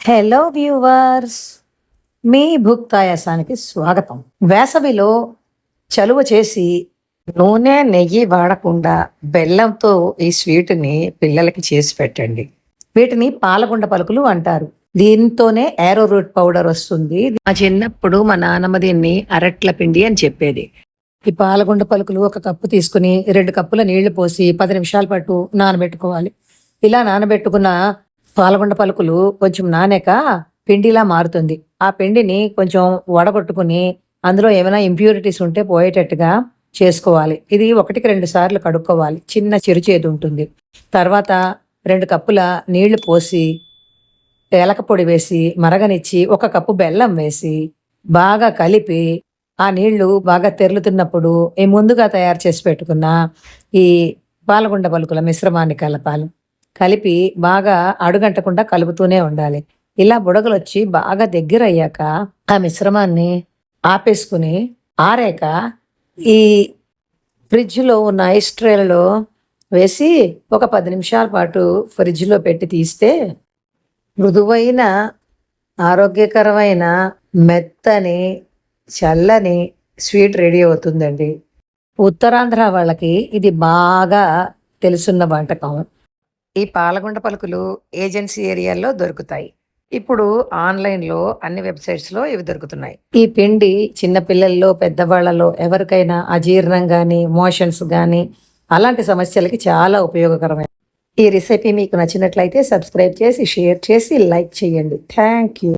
Hello viewers మీ భుక్తాయాసానికి స్వాగతం. వేసవిలో చలువ చేసి నూనె నెయ్యి వాడకుండా బెల్లంతో ఈ స్వీట్ని పిల్లలకి చేసి పెట్టండి. వీటిని పాలగుండ పలుకులు అంటారు. దీంతోనే ఏరో రూట్ పౌడర్ వస్తుంది. మా చిన్నప్పుడు మా నాన్నమ్మ దీన్ని అరట్ల పిండి అని చెప్పేది. ఈ పాలగుండ పలుకులు ఒక కప్పు తీసుకుని రెండు కప్పుల నీళ్ళు పోసి పది నిమిషాల పాటు నానబెట్టుకోవాలి. ఇలా నానబెట్టుకున్న పాలగుండ పలుకులు కొంచెం నానాక పిండిలా మారుతుంది. ఆ పిండిని కొంచెం వడగొట్టుకుని అందులో ఏమైనా ఇంప్యూరిటీస్ ఉంటే పోయేటట్టుగా చేసుకోవాలి. ఇది ఒకటికి రెండు సార్లు కడుక్కోవాలి. చిన్న చిరుచేదు ఉంటుంది. తర్వాత రెండు కప్పుల నీళ్ళు పోసి ఏలక పొడి వేసి మరగనిచ్చి ఒక కప్పు బెల్లం వేసి బాగా కలిపి ఆ నీళ్ళు బాగా తెరులుతున్నప్పుడు ఈ ముందుగా తయారు చేసి పెట్టుకున్న ఈ పాలగుండ పలుకుల మిశ్రమాన్ని కలపాలి. కలిపి బాగా అడుగంటకుండా కలుపుతూనే ఉండాలి. ఇలా బుడగలు వచ్చి బాగా దగ్గర అయ్యాక ఆ మిశ్రమాన్ని ఆపేసుకుని ఆరాక ఈ ఫ్రిడ్జ్లో ఉన్న ఐస్ ట్రేలలో వేసి ఒక పది నిమిషాల పాటు ఫ్రిడ్జ్లో పెట్టి తీస్తే మృదువైన ఆరోగ్యకరమైన మెత్తని చల్లని స్వీట్ రెడీ అవుతుందండి. ఉత్తరాంధ్ర వాళ్ళకి ఇది బాగా తెలుసున్న వంటకం. ఈ పాలగుండ పలుకులు ఏజెన్సీ ఏరియాల్లో దొరుకుతాయి. ఇప్పుడు ఆన్లైన్లో అన్ని వెబ్సైట్స్లో ఇవి దొరుకుతున్నాయి. ఈ పిండి చిన్నపిల్లల్లో పెద్దవాళ్ళలో ఎవరికైనా అజీర్ణం కానీ మోషన్స్ కానీ అలాంటి సమస్యలకి చాలా ఉపయోగకరమైన ఈ రెసిపీ మీకు నచ్చినట్లయితే సబ్స్క్రైబ్ చేసి షేర్ చేసి లైక్ చేయండి. Thank you.